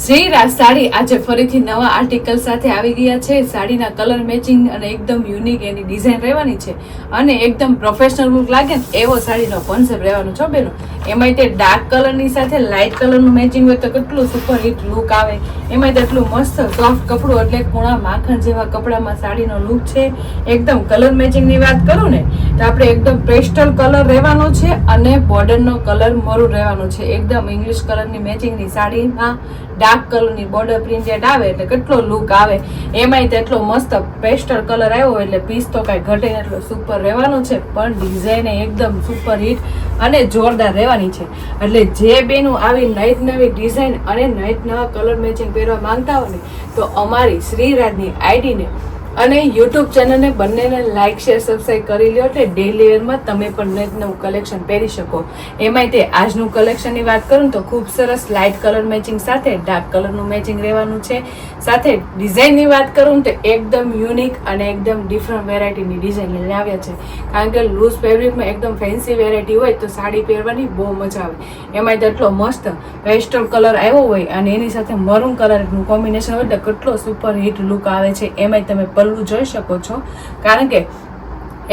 શ્રીરાજ સાડી આજે ફરીથી નવા આર્ટિકલ સાથે આવી ગયા છે. સાડીના કલર મેચિંગ અને એકદમ યુનિક એની ડિઝાઇન રહેવાની છે. અને એકદમ પ્રોફેશનલ લુક લાગે ને એવો સાડીનો કોન્સેપ્ટ રહેવાનો છો બેનો. એમાંય તે ડાર્ક કલરની સાથે લાઇટ કલરનું મેચિંગ હોય તો કેટલું સુપર હિટ લુક આવે. એમાંય તો એટલું મસ્ત સોફ્ટ કપડું એટલે કુણા માખણ જેવા કપડામાં સાડીનો લુક છે. એકદમ કલર મેચિંગની વાત કરું ને, તો આપણે એકદમ પેસ્ટલ કલર રહેવાનો છે અને બોર્ડરનો કલર મરું રહેવાનો છે. એકદમ ઇંગ્લિશ કલરની મેચિંગની સાડીમાં ડાર્ક કલરની બોર્ડર પ્રિન્ટેડ આવે એટલે કેટલો લુક આવે. એમાંય તેટલો મસ્ત પેસ્ટલ કલર આવ્યો એટલે પીસ તો કાંઈ ઘટે એટલો સુપર રહેવાનો છે. પણ ડિઝાઇન એકદમ સુપર હિટ અને જોરદાર રહેવાની છે. એટલે જે બેનું આવી નઈત નવી ડિઝાઇન અને નઈત નવા કલર મેચિંગ પહેરવા માંગતા હોય ને, તો અમારી શ્રીરાજની આઈડીને અને યુટ્યુબ ચેનલને બંનેને લાઇક શેર સબસ્ક્રાઈબ કરી લ્યો એટલે ડેલી વેરમાં તમે પણ નવું કલેક્શન પહેરી શકો. એમાંય તે આજનું કલેક્શનની વાત કરું તો ખૂબ સરસ લાઇટ કલર મેચિંગ સાથે ડાર્ક કલરનું મેચિંગ રહેવાનું છે. સાથે ડિઝાઇનની વાત કરું તો એકદમ યુનિક અને એકદમ ડિફરન્ટ વેરાયટીની ડિઝાઇન લઈને આવ્યા છે. કારણ કે લૂઝ ફેબ્રિકમાં એકદમ ફેન્સી વેરાયટી હોય તો સાડી પહેરવાની બહુ મજા આવે. એમાંય તો એટલો મસ્ત પેસ્ટલ કલર આવ્યો હોય અને એની સાથે મરૂન કલરનું કોમ્બિનેશન હોય તો કેટલો સુપર હિટ લુક આવે છે. એમાંય તમે પલ્લુ જોઈ શકો છો. કારણ કે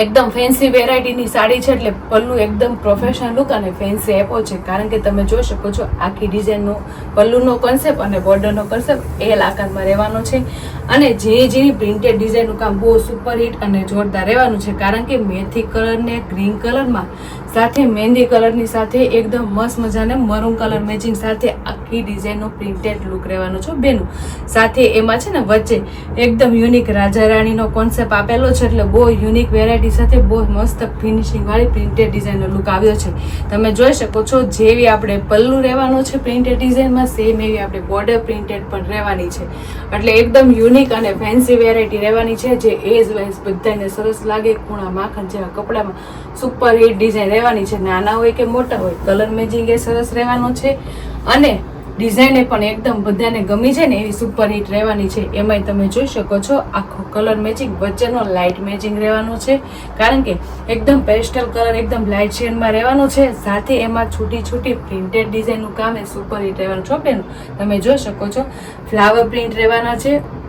એકદમ ફેન્સી વેરાયટીની સાડી છે એટલે પલ્લુ એકદમ પ્રોફેશનલ લુક અને ફેન્સી એપો છે. કારણ કે તમે જોઈ શકો છો, આખી ડિઝાઇનનો પલ્લુનો કોન્સેપ્ટ અને બોર્ડરનો કોન્સેપ્ટ એલ આકારમાં રહેવાનો છે. અને જે જેની પ્રિન્ટેડ ડિઝાઇનનું કામ બહુ સુપર હિટ અને જોરદાર રહેવાનું છે. કારણ કે મેથી કલરને ગ્રીન કલરમાં સાથે મહેંદી કલરની સાથે એકદમ મસ્ત મજાને મરૂન કલર મેચિંગ સાથે આખી ડિઝાઇનનો પ્રિન્ટેડ લુક રહેવાનો છે બેનું. સાથે એમાં છે ને વચ્ચે એકદમ યુનિક રાજા રાણીનો કોન્સેપ્ટ આપેલો છે એટલે બહુ યુનિક વેરાયટી સાથે બહુ મસ્ત ફિનિશિંગવાળી પ્રિન્ટેડ ડિઝાઇનનો લુક આવ્યો છે. તમે જોઈ શકો છો, જેવી આપણે પલ્લુ રહેવાનો છે પ્રિન્ટેડ ડિઝાઇનમાં સેમ એવી આપણે બોર્ડર પ્રિન્ટેડ પણ રહેવાની છે. એટલે એકદમ યુનિક અને ફેન્સી વેરાયટી રહેવાની છે, જે એજ વાઇઝ બધાને સરસ લાગે, ખૂણા માખણ જેવા કપડામાં સુપર હિટ ડિઝાઇન રહેવાની છે. નાના હોય કે મોટા હોય કલર મેચિંગ એ સરસ રહેવાનો છે. અને ડિઝાઇન પણ એકદમ બધાને ગમી છે ને એવી સુપર હિટ રહેવાની છે. એમાંય તમે જોઈ શકો છો, આખો કલર મેચિંગ વચ્ચેનો લાઇટ મેચિંગ રહેવાનો છે. કારણ કે એકદમ પેસ્ટલ કલર એકદમ લાઇટ શેડમાં રહેવાનો છે. સાથે એમાં છૂટી છૂટી પ્રિન્ટેડ ડિઝાઇનનું કામ એ સુપર હિટ રહેવાનું છો. બેન? તમે જોઈ શકો છો. ફ્લાવર પ્રિન્ટ રહેવાના છે.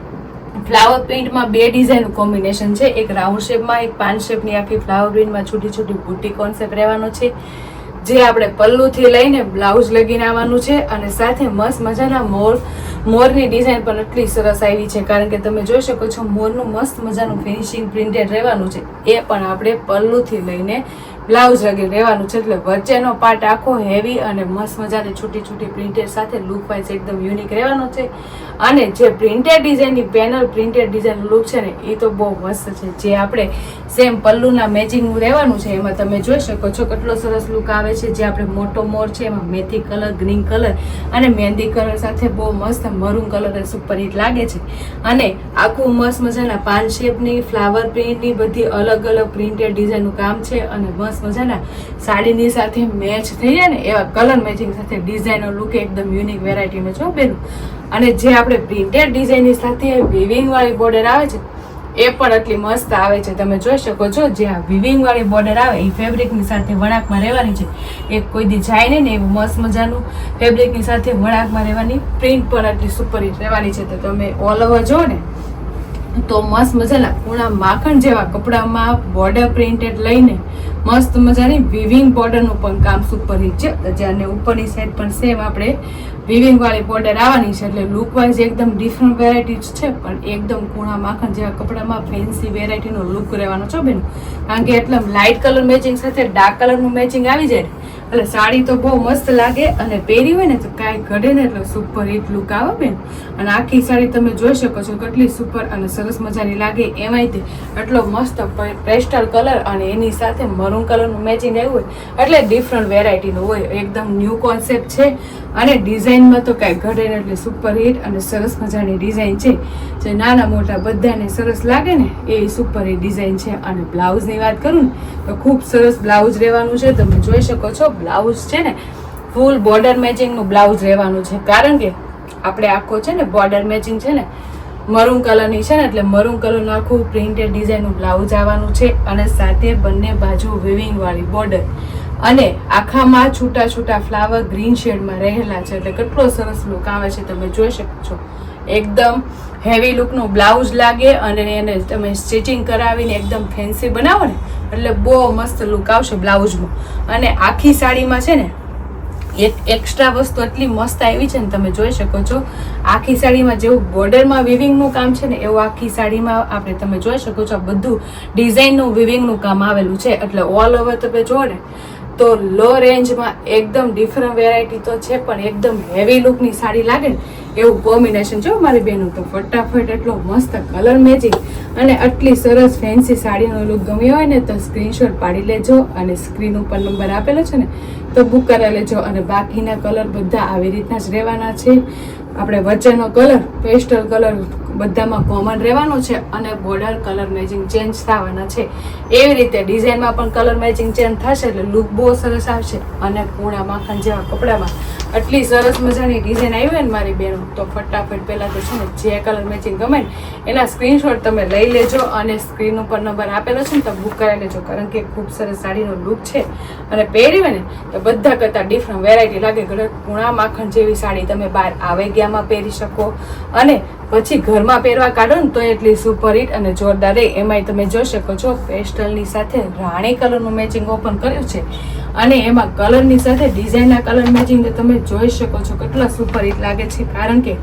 ફ્લાવર પ્રિન્ટમાં બે ડિઝાઇન કોમ્બિનેશન છે. એક રાઉન્ડ શેપમાં એક પાન શેપની આખી ફ્લાવર પ્રિન્ટમાં છૂટી છૂટી બુટી કોન્સેપ્ટ રહેવાનો છે. જે આપણે પલ્લુથી લઈને બ્લાઉઝ લગીને આવવાનું છે અને સાથે મસ્ત મજાના મોર મોરની ડિઝાઇન પણ એટલી સરસ આવી છે, કારણ કે તમે જોઈ શકો છો, મોરનું મસ્ત મજાનું ફિનિશિંગ પ્રિન્ટેડ રહેવાનું છે. એ પણ આપણે પલ્લુથી લઈને બ્લાઉઝ લગી રહેવાનું છે, એટલે વચ્ચેનો પાર્ટ આખો હેવી અને મસ્ત મજાની છૂટી છૂટી પ્રિન્ટેડ સાથે લુક વાઇઝ એકદમ યુનિક રહેવાનો છે. અને જે પ્રિન્ટેડ ડિઝાઇનની પેનલ પ્રિન્ટેડ ડિઝાઇન લુક છે ને, એ તો બહુ મસ્ત છે. જે આપણે સેમ પલ્લુના મેચિંગનું રહેવાનું છે, એમાં તમે જોઈ શકો છો કેટલો સરસ લુક આવે છે. જે આપણે મોટો મોર છે, એમાં મેથી કલર ગ્રીન કલર અને મહેંદી કલર સાથે બહુ મસ્ત મરૂન કલર સુપર હિટ લાગે છે. અને આખું મસ્ત મજાના પાન શેપની, ફ્લાવર પ્રિન્ટની બધી અલગ અલગ પ્રિન્ટેડ ડિઝાઇનનું કામ છે અને મસ્ત મજાના સાડીની સાથે મેચ થઈ જાય ને એવા કલર મેચિંગ સાથે ડિઝાઇનનો લુક એકદમ યુનિક વેરાયટીનો છો બેનું. અને જે આપણે પ્રિન્ટેડ ડિઝાઇનની સાથે વિવિંગ વાળી બોર્ડર આવે છે એ પણ એટલી મસ્ત આવે છે. તમે જોઈ શકો છો જે આ વિવિંગ વાળી બોર્ડર આવે, એ ફેબ્રિકની સાથે વણાકમાં રહેવાની છે. એ કોઈ દી જાય નહીં ને એવું મસ્ત મજાનું ફેબ્રિકની સાથે વણાકમાં રહેવાની. પ્રિન્ટ પણ એટલી સુપર રહેવાની છે. તો તમે ઓલ ઓવર જો ને તો મસ્ત મજાના કૂણા માખણ જેવા કપડામાં બોર્ડર પ્રિન્ટેડ લઈને મસ્ત મજાની વિવિંગ બોર્ડરનું પણ કામ સુપર હિટ છે. જ્યારે ઉપરની સાઈડ પણ સેમ આપણે વિવિંગવાળી બોર્ડર આવવાની છે એટલે લુકવાઇઝ એકદમ ડિફરન્ટ વેરાયટીઝ છે, પણ એકદમ કૂણા માખણ જેવા કપડામાં ફેન્સી વેરાયટીનો લુક રહેવાનો છો બેન. કારણ કે એટલે લાઇટ કલર મેચિંગ સાથે ડાર્ક કલરનું મેચિંગ આવી જાય એટલે સાડી તો બહુ મસ્ત લાગે અને પહેરી હોય ને તો કાંઈ ઘડે ને એટલે સુપર હિટ લુક આવે બેન. અને આખી સાડી તમે જોઈ શકો છો કેટલી સુપર અને સરસ મજાની લાગે એમાંય તે. એટલો મસ્ત પેસ્ટલ કલર અને એની સાથે મરૂન કલરનું મેચિંગ આવ્યું હોય, એટલે ડિફરન્ટ વેરાયટીનું હોય. એકદમ ન્યૂ કોન્સેપ્ટ છે અને ડિઝાઇનમાં તો કાંઈ ઘડે ને એટલે સુપર હિટ અને સરસ મજાની ડિઝાઇન છે. જે નાના મોટા બધાને સરસ લાગે ને એ સુપર હિટ ડિઝાઇન છે. અને બ્લાઉઝની વાત કરું ને, તો ખૂબ સરસ બ્લાઉઝ રહેવાનું છે. તમે જોઈ શકો છો બ્લાઉઝ છે ને ફૂલ બોર્ડર મેચિંગનું બ્લાઉઝ રહેવાનું છે. કારણ કે આપણે આખો છે ને બોર્ડર મેચિંગ છે ને મરૂન કલરની છે ને, એટલે મરૂન કલરનું આખું પ્રિન્ટેડ ડિઝાઇનનું બ્લાઉઝ આવવાનું છે અને સાથે બંને બાજુ વિવિંગ વાળી બોર્ડર અને આખામાં છૂટા છૂટા ફ્લાવર ગ્રીન શેડમાં રહેલા છે. એટલે કેટલો સરસ લુક આવે છે તમે જોઈ શકો છો. એકદમ હેવી લુકનું બ્લાઉઝ લાગે અને એને તમે સ્ટિચિંગ કરાવીને એકદમ ફેન્સી બનાવો ને, એટલે બહુ મસ્ત લુક આવશે બ્લાઉઝમાં અને આખી સાડીમાં છે ને, એક એક્સ્ટ્રા વસ્તુ એટલી મસ્ત આવી છે ને તમે જોઈ શકો છો. આખી સાડીમાં જેવું બોર્ડરમાં વિવિંગનું કામ છે ને, એવું આખી સાડીમાં આપણે તમે જોઈ શકો છો બધું ડિઝાઇનનું વિવિંગનું કામ આવેલું છે. એટલે ઓલ ઓવર તમે જુઓ ને, તો લો રેન્જમાં એકદમ ડિફરન્ટ વેરાયટી તો છે, પણ એકદમ હેવી લુકની સાડી લાગે ને એવું કોમ્બિનેશન જો મારી બહેનું તો. ફટાફટ એટલો મસ્ત કલર મેચિંગ અને આટલી સરસ ફેન્સી સાડીનો લુક ગમ્યો હોય ને તો સ્ક્રીનશોટ પાડી લેજો અને સ્ક્રીન ઉપર નંબર આપેલો છે ને, તો બુક કરાવી લેજો અને બાકીના કલર બધા આવી રીતના જ રહેવાના છે. આપણે વચ્ચેનો કલર પેસ્ટલ કલર બધામાં કોમન રહેવાનો છે અને બોર્ડર કલર મેચિંગ ચેન્જ થવાના છે. એવી રીતે ડિઝાઇનમાં પણ કલર મેચિંગ ચેન્જ થશે એટલે લુક બહુ સરસ આવશે અને પૂણા માખણ જેવા કપડામાં આટલી સરસ મજાની ડિઝાઇન આવી હોય ને મારી બહેનો તો ફટાફટ પહેલાં તો છે ને જે કલર મેચિંગ ગમે ને એના સ્ક્રીનશોટ તમે લઈ લેજો અને સ્ક્રીન ઉપર નંબર આપેલો છે ને તો બુક કરાવી લેજો, કારણ કે ખૂબ સરસ સાડીનો લુક છે. અને પહેરી હોય ને તો બધા કરતાં ડિફરન્ટ વેરાયટી લાગે. ઘરે પૂણા માખણ જેવી સાડી તમે બહાર આવે ગયામાં પહેરી શકો. અને પછી ઘરમાં પહેરવા કાઢો ને તો એટલી સુપર હિટ અને જોરદાર રહે. એમાંય તમે જોઈ શકો છો, પેસ્ટલની સાથે રાણી કલરનું મેચિંગ ઓપન કર્યું છે. અને એમાં કલરની સાથે ડિઝાઇનના કલર મેચિંગ તમે જોઈ શકો છો કેટલા સુપર હિટ લાગે છે. કારણ કે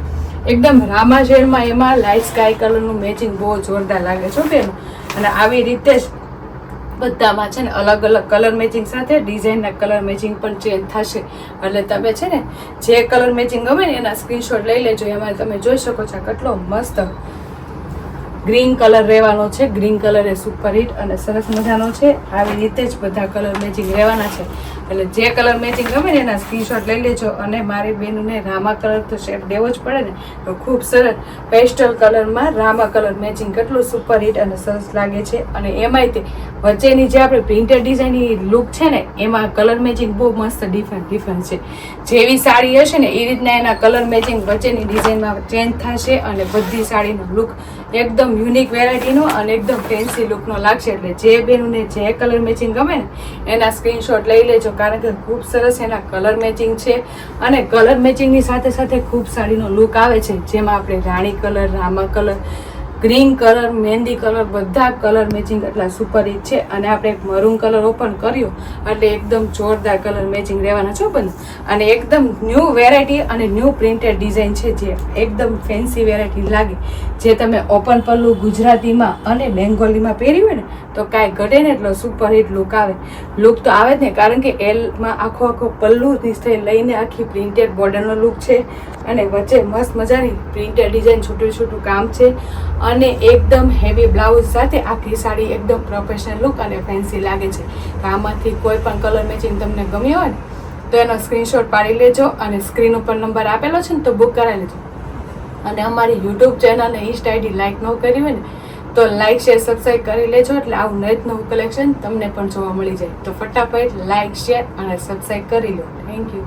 એકદમ રામા શેડમાં એમાં લાઇટ સ્કાય કલરનું મેચિંગ બહુ જોરદાર લાગે છે બેન. અને આવી રીતે જ બધામાં છે ને અલગ અલગ કલર મેચિંગ સાથે ડિઝાઇનના કલર મેચિંગ પણ ચેન્જ થશે. એટલે તમે છે ને જે કલર મેચિંગ ગમે ને એના સ્ક્રીનશોટ લઈ લેજો. એમાં તમે જોઈ શકો છો કેટલો મસ્ત ગ્રીન કલર રહેવાનો છે. ગ્રીન કલર એ સુપર હિટ અને સરસ મજાનો છે. આવી રીતે જ બધા કલર મેચિંગ રહેવાના છે. એટલે જે કલર મેચિંગ ગમે ને એના સ્ક્રીનશોટ લઈ લેજો અને મારી બેનને રામા કલર તો શેપ દેવો જ પડે ને, તો ખૂબ સરસ. પેસ્ટલ કલરમાં રામા કલર મેચિંગ કેટલું સુપર હિટ અને સરસ લાગે છે. અને એમાંય તે વચ્ચેની જે આપણે પ્રિન્ટેડ ડિઝાઇનની લુક છે ને, એમાં કલર મેચિંગ બહુ મસ્ત ડિફરન્ટ ડિફરન્ટ છે. જેવી સાડી હશે ને, એ રીતના એના કલર મેચિંગ વચ્ચેની ડિઝાઇનમાં ચેન્જ થશે અને બધી સાડીનો લુક એકદમ યુનિક વેરાયટીનો અને એકદમ ફેન્સી લુકનો લાગશે. એટલે જે બેનને જે કલર મેચિંગ ગમે ને, એના સ્ક્રીનશોટ લઈ લેજો. કારણ કે ખૂબ સરસ એના કલર મેચિંગ છે. અને કલર મેચિંગની સાથે સાથે ખૂબ સાડીનો લુક આવે છે. જેમાં આપણે રાણી કલર રામા કલર ગ્રીન કલર મહેંદી કલર બધા કલર મેચિંગ એટલા સુપર હિટ છે. અને આપણે એક મરૂન કલર ઓપન કર્યો, એટલે એકદમ જોરદાર કલર મેચિંગ રહેવાના છો બંધ અને એકદમ ન્યૂ વેરાયટી અને ન્યૂ પ્રિન્ટેડ ડિઝાઇન છે જે એકદમ ફેન્સી વેરાયટી લાગે. જે તમે ઓપન પલ્લું ગુજરાતીમાં અને બેંગોલીમાં પહેરી હોય ને, તો કાંઈ ઘટે ને એટલો સુપર હિટ લુક આવે. લુક તો આવે જ ને, કારણ કે એલમાં આખો આખો પલ્લુથી લઈને આખી પ્રિન્ટેડ બોર્ડરનો લુક છે અને વચ્ચે મસ્ત મજાની પ્રિન્ટેડ ડિઝાઇન છોટું છૂટું કામ છે અને એકદમ હેવી બ્લાઉઝ સાથે આખી સાડી એકદમ પ્રોફેશનલ લુક અને ફેન્સી લાગે છે. તો આમાંથી કોઈ પણ કલર મેચિંગ તમને ગમ્યો હોય તો એનો સ્ક્રીનશોટ પાડી લેજો અને સ્ક્રીન ઉપર નંબર આપેલો છે ને, તો બુક કરાવી લેજો. અને અમારી યુટ્યુબ ચેનલ અને ઇન્સ્ટા આઈડી લાઈક ન કરી હોય ને, તો લાઇક શેર સબસ્ક્રાઈબ કરી લેજો. એટલે આવું નવું નવું કલેક્શન તમને પણ જોવા મળી જાય. તો ફટાફટ લાઇક શેર અને સબસ્ક્રાઈબ કરી લો. Thank you